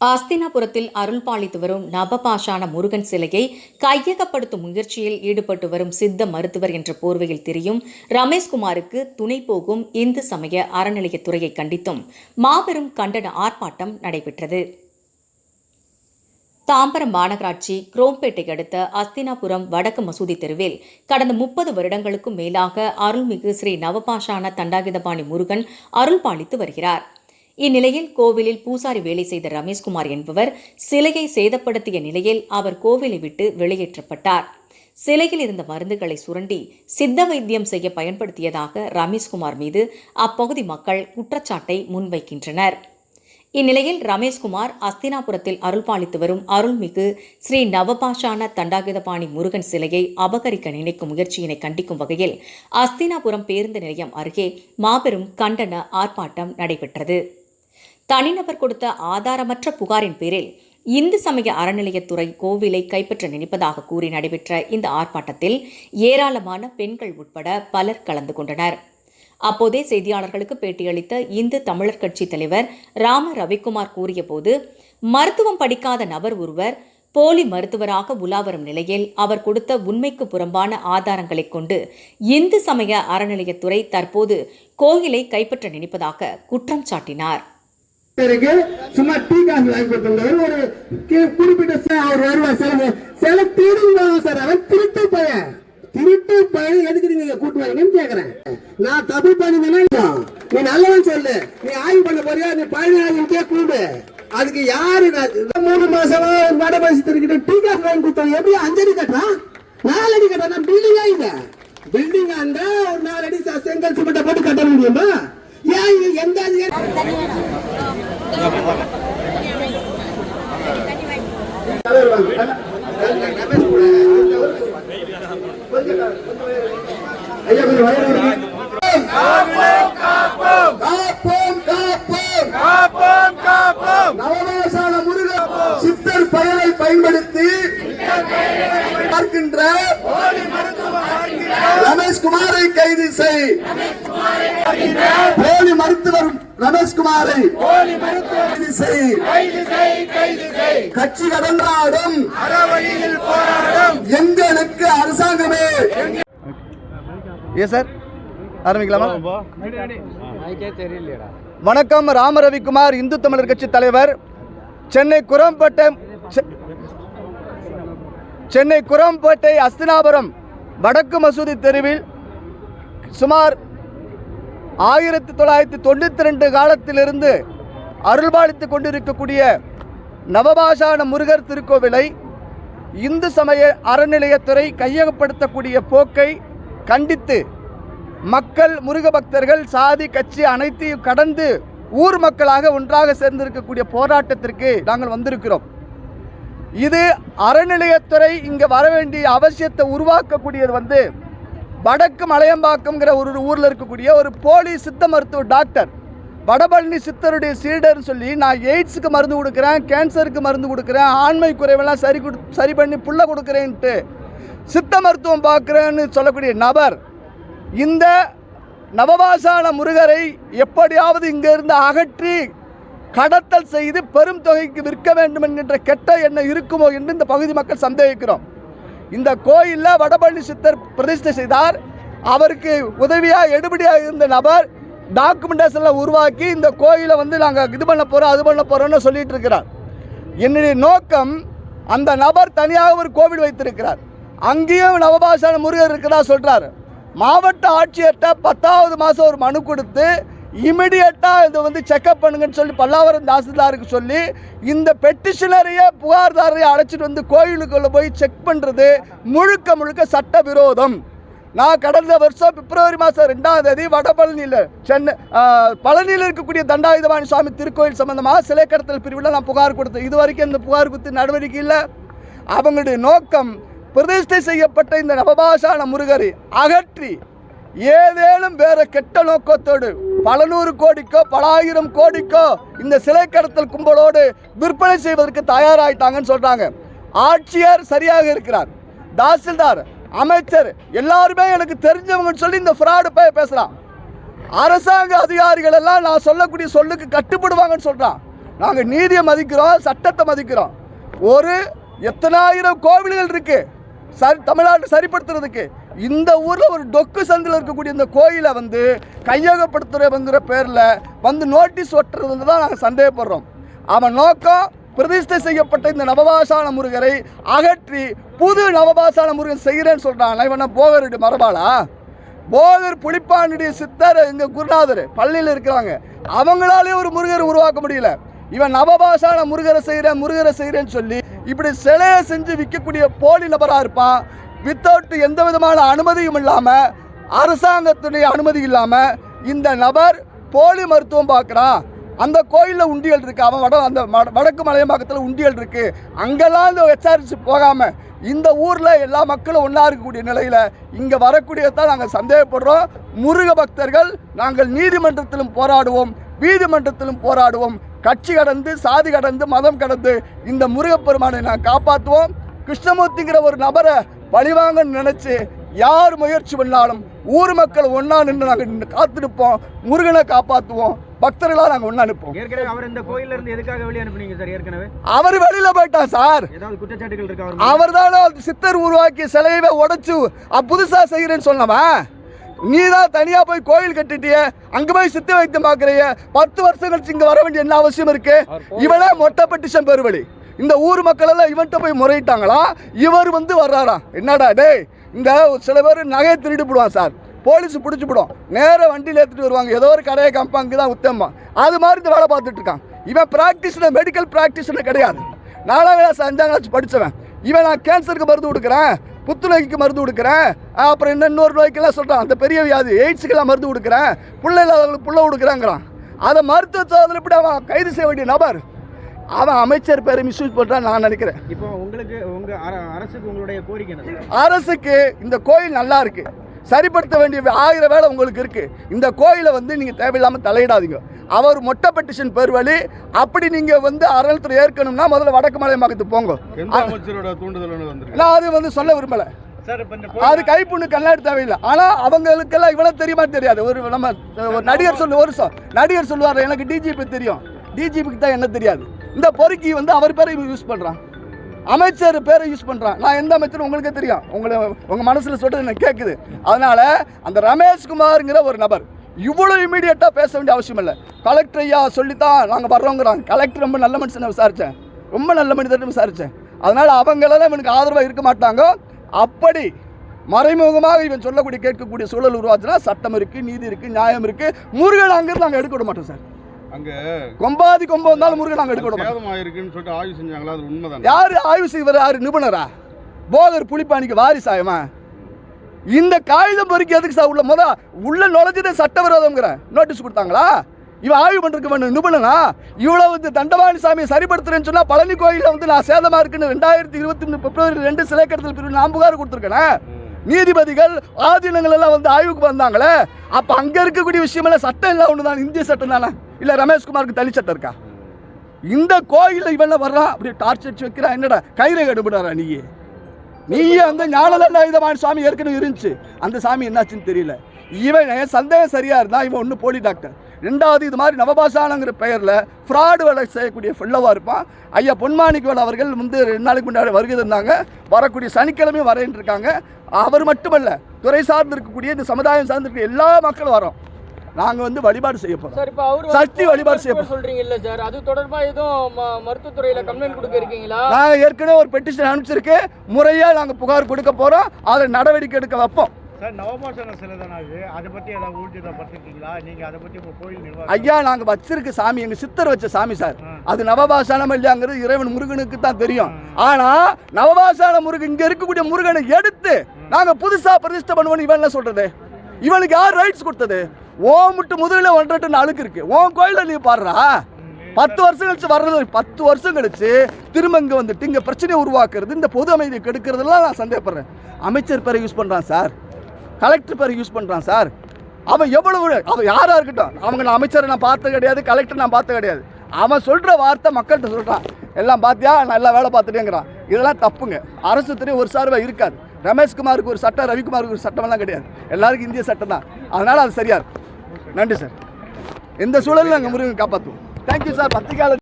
ஆஸ்தினாபுரத்தில் அருள் பாலித்து வரும் நவபாஷான முருகன் சிலையை கையகப்படுத்தும் முயற்சியில் ஈடுபட்டு வரும் சித்த மருத்துவர் என்ற போர்வையில் திரியும். ரமேஷ்குமாருக்கு துணை போகும் இந்து சமய அறநிலையத்துறையை கண்டித்தும் மாபெரும் கண்டன ஆர்ப்பாட்டம் நடைபெற்றது. தாம்பரம் மாநகராட்சி குரோம்பேட்டை அடுத்த அஸ்தினாபுரம் வடக்கு மசூதி தெருவில் கடந்த முப்பது வருடங்களுக்கும் மேலாக அருள்மிகு ஸ்ரீ நவபாஷான தண்டாகிதபாணி முருகன் அருள் பாலித்து வருகிறார். இந்நிலையில் கோவிலில் பூசாரி வேலை செய்த ரமேஷ்குமார் என்பவர் சிலையை சேதப்படுத்திய நிலையில் அவர் கோவிலை விட்டு வெளியேற்றப்பட்டார். சிலையில் இருந்த மருந்துகளை சுரண்டி சித்த வைத்தியம் செய்ய பயன்படுத்தியதாக ரமேஷ்குமார் மீது அப்பகுதி மக்கள் குற்றச்சாட்டை முன்வைக்கின்றனர். இந்நிலையில் ரமேஷ்குமார் அஸ்தினாபுரத்தில் அருள்பாலித்து வரும் அருள்மிகு ஸ்ரீ நவபாஷான தண்டாகிதபாணி முருகன் சிலையை அபகரிக்க நினைக்கும் முயற்சியினை கண்டிக்கும் வகையில் அஸ்தினாபுரம் பேருந்து நிலையம் அருகே மாபெரும் கண்டன ஆர்ப்பாட்டம் நடைபெற்றது. தனிநபர் கொடுத்த ஆதாரமற்ற புகாரின் பேரில் இந்து சமய அறநிலையத்துறை கோவிலை கைப்பற்ற நினைப்பதாக கூறி நடைபெற்ற இந்த ஆர்ப்பாட்டத்தில் ஏராளமான பெண்கள் உட்பட பலர் கலந்து கொண்டனர். அப்போதே செய்தியாளர்களுக்கு பேட்டியளித்த இந்து தமிழர் கட்சி தலைவர் ராம ரவிக்குமார் கூறியபோது மருத்துவம் படிக்காத நபர் ஒருவர் போலி மருத்துவராக உலாவரும் நிலையில் அவர் கொடுத்த உண்மைக்கு புறம்பான ஆதாரங்களைக் கொண்டு இந்து சமய அறநிலையத்துறை தற்போது கோயிலை கைப்பற்ற நினைப்பதாக குற்றம் சாட்டினார். இருக்கு சும்மா டீ காசு வாங்கி கொடுத்துருந்தவர். ஒரு குறிப்பிட்ட அவர் வருவார் சில சில திருடுவாங்க சார் அவன் திருட்டு பையன் திருட்டு பையன் எதுக்கு நீங்க கூட்டு வரீங்கன்னு கேக்குறேன். நான் தப்பு பண்ணுங்கன்னா நீ நல்லவன் சொல்லு. நீ ஆய்வு பண்ண போறியா? நீ பழனி கூடு அதுக்கு யாரு நான் மூணு மாசமா ஒரு வடபாசி திருக்கிட்ட டீ காசு வாங்கி கொடுத்தாங்க எப்படி அஞ்சடி கட்டா நாலு அடி கட்டுறான் பில்டிங்கா இல்ல. பில்டிங்கா இருந்தா ஒரு நாலு அடி செங்கல் சிமெண்ட்டை போட்டு கட்ட முடியுமா? ஏன் எந்த அதிகாரி ஐயா கொஞ்சம் வயது முருகன் சித்தர் பயனை பயன்படுத்தி பார்க்கின்ற ரமேஷ்குமாரை கைது செய். போலி மருத்துவர் ரமேஷ்குமாரை. கைது செய் கட்சி கடந்தாடும் எங்களுக்கு அரசாங்கமே. ஏ சார்? ஆரம்பிக்கலாமா? வணக்கம் ராம ரவிக்குமார் இந்து தமிழர் கட்சி தலைவர். சென்னை குரம்பேட்டை சென்னை குரம்பேட்டை அஸ்தினாபுரம் வடக்கு மசூதி தெருவில் சுமார் ஆயிரத்தி தொள்ளாயிரத்தி தொண்ணூற்றி ரெண்டு காலத்திலிருந்து அருள்பாலித்து கொண்டிருக்கக்கூடிய நவபாஷான முருகர் திருக்கோவிலை இந்து சமய அறநிலையத்துறை கையகப்படுத்தக்கூடிய போக்கை கண்டித்து மக்கள் முருக பக்தர்கள் சாதி கட்சி அனைத்தையும் கடந்து ஊர் மக்களாக ஒன்றாக சேர்ந்திருக்கக்கூடிய போராட்டத்திற்கு நாங்கள் வந்திருக்கிறோம். இது அறநிலையத்துறை இங்கே வர வேண்டிய அவசியத்தை உருவாக்கக்கூடியது வந்து வடக்கு மலையம்பாக்கம்ங்கிற ஒரு ஊரில் இருக்கக்கூடிய ஒரு போலி சித்த மருத்துவ டாக்டர் வடபழனி சித்தருடைய சீடர்னு சொல்லி நான் எய்ட்ஸுக்கு மருந்து கொடுக்குறேன் கேன்சருக்கு மருந்து கொடுக்குறேன் ஆண்மை குறைவெல்லாம் சரி கொடு சரி பண்ணி புள்ள கொடுக்குறேன்ட்டு சித்த மருத்துவம் பார்க்குறேன்னு சொல்லக்கூடிய நபர் இந்த நவபாசான முருகரை எப்படியாவது இங்கிருந்து அகற்றி கடத்தல் செய்து பெரும் தொகைக்கு விற்க வேண்டும் என்கின்ற கெட்ட எண்ணம் இருக்குமோ என்று இந்த பகுதி மக்கள் சந்தேகிக்கிறோம். இந்த கோயிலில் வடபழனி சித்தர் பிரதிஷ்டை செய்தார். அவருக்கு உதவியாக எடுபடியாக இருந்த நபர் டாக்குமெண்டேஷனில் உருவாக்கி இந்த கோயிலை வந்து நாங்கள் இது பண்ண போகிறோம் அது பண்ண போகிறோம்னு சொல்லிட்டு இருக்கிறார். என்னுடைய நோக்கம் அந்த நபர் தனியாக ஒரு கோவில் வைத்திருக்கிறார். அங்கேயும் நவபாஷான முருகர் இருக்கிறதா சொல்கிறார் மாவட்ட ஆட்சியர்கிட்ட பத்தாவது மாதம் ஒரு மனு கொடுத்து இமிடியட்டாக இதை வந்து செக்அப் பண்ணுங்கன்னு சொல்லி பல்லாவரம் தாசில்தாருக்கு சொல்லி இந்த பெட்டிஷனரையே புகார்தாரையே அழைச்சிட்டு வந்து கோயிலுக்குள்ளே போய் செக் பண்ணுறது முழுக்க முழுக்க சட்ட விரோதம் நான் கடந்த வருஷம் பிப்ரவரி மாதம் ரெண்டாம் தேதி வடபழனியில் சென்னை பழனியில் இருக்கக்கூடிய தண்டாயுதபாணி சுவாமி திருக்கோயில் சம்பந்தமாக சிலை கடத்தல் பிரிவில் நான் புகார் கொடுத்தேன். இது வரைக்கும் இந்த புகார் கொடுத்து நடவடிக்கை இல்லை. அவங்களுடைய நோக்கம் பிரதிஷ்டை செய்யப்பட்ட இந்த நவபாஷான முருகரை அகற்றி ஏதேனும் வேற கெட்ட நோக்கத்தோடு பல நூறு கோடிக்கோ பல ஆயிரம் கோடிக்கோ இந்த சிலை கடத்தல் கும்பலோடு விற்பனை செய்வதற்கு தயாராயிட்டாங்கன்னு சொல்றாங்க. ஆட்சியர் சரியாக இருக்கிறார். தாசில்தார் அமைச்சர் எல்லாருமே எனக்கு தெரிஞ்சவங்கன்னு சொல்லி இந்த ஃப்ராடு போய் பேசுகிறான் அரசாங்க அதிகாரிகள் எல்லாம் நான் சொல்லக்கூடிய சொல்லுக்கு கட்டுப்படுவாங்கன்னு சொல்கிறான் நாங்கள் நீதியை மதிக்கிறோம் சட்டத்தை மதிக்கிறோம். ஒரு எத்தனாயிரம் கோவில்கள் இருக்குது சரி தமிழ்நாட்டை சரிப்படுத்துறதுக்கு. இந்த ஊரில் ஒரு டொக்கு சந்தில் இருக்கக்கூடிய இந்த கோயிலை வந்து கையகப்படுத்துகிற பேரில் வந்து நோட்டீஸ் ஒட்டுறதுன்னு தான் நாங்கள் சந்தேகப்படுறோம். அவன் நோக்கம் பிரதிஷ்டை செய்யப்பட்ட இந்த நவபாசான முருகரை அகற்றி புது நவபாசான முருகன் செய்கிறேன்னு சொல்கிறான் இவனை போகருடைய மரபாளா? போகர் புளிப்பானுடைய சித்தர் இங்கே குருநாதர் பள்ளியில் இருக்கிறாங்க. அவங்களாலே ஒரு முருகர் உருவாக்க முடியல. இவன் நவபாசான முருகரை செய்கிறேன் முருகரை செய்கிறேன்னு சொல்லி இப்படி சிலையை செஞ்சு விற்கக்கூடிய போலி நபராக இருப்பான். வித்தவுட் எந்த விதமான அனுமதியும் இல்லாமல் அரசாங்கத்துடைய அனுமதி இல்லாமல் இந்த நபர் போலி மருத்துவம் பார்க்குறான். அந்த கோயிலில் உண்டியல் இருக்கு. அவன் வட அந்த மட- வடக்கு மலையம்பாக்கத்தில் உண்டியல் இருக்கு. அங்கெல்லாம் இந்த விசாரிச்சு போகாமல் இந்த ஊரில் எல்லா மக்களும் ஒன்றா இருக்கக்கூடிய நிலையில் இங்கே வரக்கூடியதான் நாங்கள் சந்தேகப்படுறோம். முருக பக்தர்கள் நாங்கள் நீதிமன்றத்திலும் போராடுவோம். நீதிமன்றத்திலும் போராடுவோம். கட்சி கடந்து சாதி கடந்து மதம் கடந்து இந்த முருகப்பெருமானை நான் காப்பாற்றுவோம். கிருஷ்ணமூர்த்திங்கிற ஒரு நபரை பழிவாங்கன்னு நினச்சி யார் முயற்சி பண்ணாலும் ஊர் மக்கள் ஒன்றா நின்று நாங்கள் காத்திருப்போம். முருகனை காப்பாற்றுவோம் பக்தர்களாக நாங்கள் ஒண்ணா நிற்போம் ஏற்கனவே அவர் இந்த கோயில்ல இருந்து எதுக்காக வெளியே அனுப்புனீங்க சார் ஏற்கனவே? அவர் வெளியில போயிட்டான் சார். ஏதாவது குற்றச்சாட்டுகள் இருக்கா அவர் தானே சித்தர் உருவாக்கிய சிலையவே உடைச்சு புதுசா செய்கிறேன்னு சொன்னவன். நீ தான் தனியா போய் கோயில் கட்டிட்டிய அங்க போய் சித்த வைத்தியம் பாக்குறிய பத்து வருஷம் கழிச்சு இங்க வர வேண்டிய என்ன அவசியம் இருக்கு? இவனே மொட்டை பெட்டிஷன் பெருவழி. இந்த ஊர் மக்கள் எல்லாம் இவன்கிட்ட போய் முறையிட்டாங்களா? இவர் வந்து வர்றாரா? என்னடா டேய் இந்த சில பேர் நகையை திருடி போடுவான் சார். போலீஸ் பிடிச்சி போடும். நேரா வண்டியில் ஏற்றிட்டு வருவாங்க. ஏதோ ஒரு கடையை கம்பாங்க தான் உத்தமா அது மாதிரி இந்த வேலை பார்த்துட்டு இருக்கான். இவன் ப்ராக்டிஸில் மெடிக்கல் ப்ராக்டிஸில் கிடையாது. நாலாம் கிளாஸ் அஞ்சாம் கிளாஸ் படித்தவன் இவன் நான் கேன்சருக்கு மருந்து கொடுக்குறேன் புத்துநோய்க்கு மருந்து கொடுக்குறேன் அப்புறம் இன்னும் இன்னொரு நோய்க்கெல்லாம் சொல்கிறான் அந்த பெரிய வியாதி எய்ட்ஸுக்கெல்லாம் மருந்து கொடுக்குறேன். பிள்ளை இல்லாதவங்களுக்கு புள்ள கொடுக்குறேங்கிறான். அதை மருத்துவ சோதனை இப்படி அவன் கைது செய்ய வேண்டிய நபர். அவன் அமைச்சர் பேரை மிஸ்யூஸ் பண்ணுறான் நான் நினைக்கிறேன். இப்போ உங்களுக்கு உங்க அர- அரசுக்கு உங்களுடைய கோரிக்கை? அரசுக்கு இந்த கோயில் நல்லா இருக்கு. சரிப்படுத்த வேண்டிய ஆயிரம் வேலை உங்களுக்கு இருக்கு. இந்த கோயிலை வந்து நீங்க தேவையில்லாம தலையிடாதீங்க. அவர் மொட்டை பெட்டிஷன் பேர் வழி அப்படி நீங்க வந்து அறநிலையத்துறை ஏற்கணும்னா முதல்ல வடக்கு மலை மகத்துக்கு போங்க நான் அது வந்து சொல்ல விரும்பல. சார் இப்போ இந்த அது கைப்புண்ணு கண்ணாடி தேவையில்லை. ஆனா அவங்களுக்கெல்லாம் இவ்வளவு தெரியுமா தெரியாது. ஒரு நம்ம ஒரு நடிகர் சொல்லு ஒரு நடிகர் சொல்லுவார் எனக்கு டிஜிபி தெரியும். டிஜிபிக்கு தான் என்ன தெரியாது. இந்த பொறுக்கி வந்து அவர் பேரை யூஸ் பண்றான். அமைச்சர் பேரை யூஸ் பண்ணுறான் நான் எந்த அமைச்சரும் உங்களுக்கே தெரியும். உங்களை உங்கள் மனசில் சொல்கிறது எனக்கு கேட்குது அதனால் அந்த ரமேஷ்குமார்ங்கிற ஒரு நபர் இவ்வளோ இமீடியட்டாக பேச வேண்டிய அவசியம் இல்லை. கலெக்டர் ஐயா சொல்லித்தான் நாங்கள் வர்றோங்கிறாங்க. கலெக்டர் ரொம்ப நல்ல மனுஷனை விசாரித்தேன் ரொம்ப நல்ல மனிதர்னு விசாரித்தேன் அதனால் அவங்களெல்லாம் இவனுக்கு ஆதரவாக இருக்க மாட்டாங்க. அப்படி மறைமுகமாக இவன் சொல்லக்கூடிய கேட்கக்கூடிய சூழல் உருவாச்சுன்னா சட்டம் இருக்குது நீதி இருக்குது நியாயம் இருக்குது முருகன் அங்கிருந்து நாங்கள் எடுக்க விட மாட்டோம் சார் அங்க கொம்பாதி கொம்பு வந்தாலும் முருகன் நாங்கள் எடுக்க விட மாட்டோம். சேதம் ஆயிருக்குன்னு சொல்லிட்டு ஆய்வு செஞ்சாங்களா? அது உண்மைதான்? யாரு ஆய்வு செய்வர்? யாரு நிபுணரா? போகர் புலிப்பாணிக்கு வாரிசாயமா? இந்த காகிதம் பொறுக்கி எதுக்கு சார் உள்ள முத உள்ள நுழைஞ்சதே சட்டவிரோதம்ங்கிற? நோட்டீஸ் கொடுத்தாங்களா? இவன் ஆய்வு பண்றதுக்கு வேணும் நிபுணனா? இவ்வளவு வந்து தண்டபாணி சாமியை சரிப்படுத்துறேன்னு சொன்னா பழனி கோயிலில் வந்து நான் சேதமா இருக்குன்னு ரெண்டாயிரத்தி இருபத்தி மூணு பிப்ரவரி ரெண்டு சிலை கடத்தல் பிரிவு நான் புகார் கொடுத்துருக்கேன். நீதிபதிகள் ஆதீனங்கள் எல்லாம் வந்து ஆய்வுக்கு வந்தாங்களே அப்ப அங்க இருக்கக்கூடிய விஷயம் எல்லாம் சட்டம் இல்லை ஒன்று தான் இந்திய சட்டம் தானே? இல்ல ரமேஷ்குமாருக்கு தனி சட்டம் இருக்கா? இந்த கோயிலில் இவன் வர்றான் அப்படி டார்ச்சர் வைக்கிறான் என்னடா? கயிறை கடுபடுறா நீ நீயே வந்து ஞானதண்டாயுதமான சாமி ஏற்கனவே இருந்துச்சு. அந்த சாமி என்னாச்சுன்னு தெரியல. இவன் சந்தேகம் சரியா இருந்தா இவன் ஒன்று போலி டாக்டர். ரெண்டாவது இது மாதிரி நவபாசானங்கிற பெயரில் ஃப்ராடு வேலை செய்யக்கூடிய ஃபுல்லவாக இருப்பான். ஐயா பொன்மாணிக்கவேல் அவர்கள் வந்து ரெண்டு நாளைக்கு முன்னாடி வருகை வரக்கூடிய சனிக்கிழமையும் வரேன் இருக்காங்க. அவர் மட்டுமல்ல துறை சார்ந்து இருக்கக்கூடிய இந்த சமுதாயம் சார்ந்து இருக்க எல்லா மக்களும் வரோம் நாங்கள் வந்து வழிபாடு செய்ய போகிறோம் சார் இப்போ அவர் சக்தி வழிபாடு செய்யப்படும். சொல்றீங்க இல்ல சார். அது தொடர்பா எதுவும் மருத்துவத்துறையில கம்ப்ளைண்ட் கொடுக்க இருக்கீங்களா? நாங்கள் ஏற்கனவே ஒரு பெட்டிஷன் அனுப்பிச்சிருக்கு. முறையாக நாங்கள் புகார் கொடுக்க போகிறோம் அதை நடவடிக்கை எடுக்க வைப்போம். நீங்க ஐயா நாங்கள் வச்சிருக்க சாமி எங்கள் சித்தர் வச்ச சாமி சார். அது நவபாசானம் இல்லையாங்கிறது இறைவன் முருகனுக்கு தான் தெரியும். ஆனால் நவபாசான முருகன் இங்கே இருக்கக்கூடிய முருகனை எடுத்து நாங்கள் புதுசாக பிரதிஷ்டை பண்ணுவோம்னு இவன் என்ன சொல்கிறது இவனுக்கு யார் ரைட்ஸ் கொடுத்தது? ஓ முட்டு முதுகில் ஒன்றரை அழுக்கு இருக்கு. உன் கோயிலில் நீ பாடுறா? பத்து வருஷம் கழிச்சு வர்றது பத்து வருஷம் கழிச்சு திரும்ப இங்கே வந்துட்டு இங்கே பிரச்சனையை உருவாக்குறது இந்த பொது அமைதியை கெடுக்கிறதுலாம் நான் சந்தேகப்படுறேன். அமைச்சர் பேரை யூஸ் பண்ணுறான் சார். கலெக்டர் பேரை யூஸ் பண்ணுறான் சார். அவன் எவ்வளவு அவன் யாராக இருக்கட்டும் அவங்க நான் அமைச்சரை நான் பார்த்தது கிடையாது கலெக்டர் நான் பார்த்தது கிடையாது. அவன் சொல்கிற வார்த்தை மக்கள்கிட்ட சொல்கிறான் எல்லாம் பார்த்தியா நல்லா வேலை பார்த்துட்டேங்கிறான். இதெல்லாம் தப்புங்க. அரசு துறை ஒரு சார்பாக இருக்காது. ரமேஷ்குமாருக்கு ஒரு சட்டம் ரவிக்குமாருக்கு ஒரு சட்டமெல்லாம் கிடையாது. எல்லாருக்கும் இந்திய சட்டம் தான். அதனால் அது சரியா இருக்கும். நன்றி சார். எந்த சூழலும் நாங்கள் முருகன் காப்பாற்றுவோம். தேங்க்யூ சார் பத்திரிகையாளர்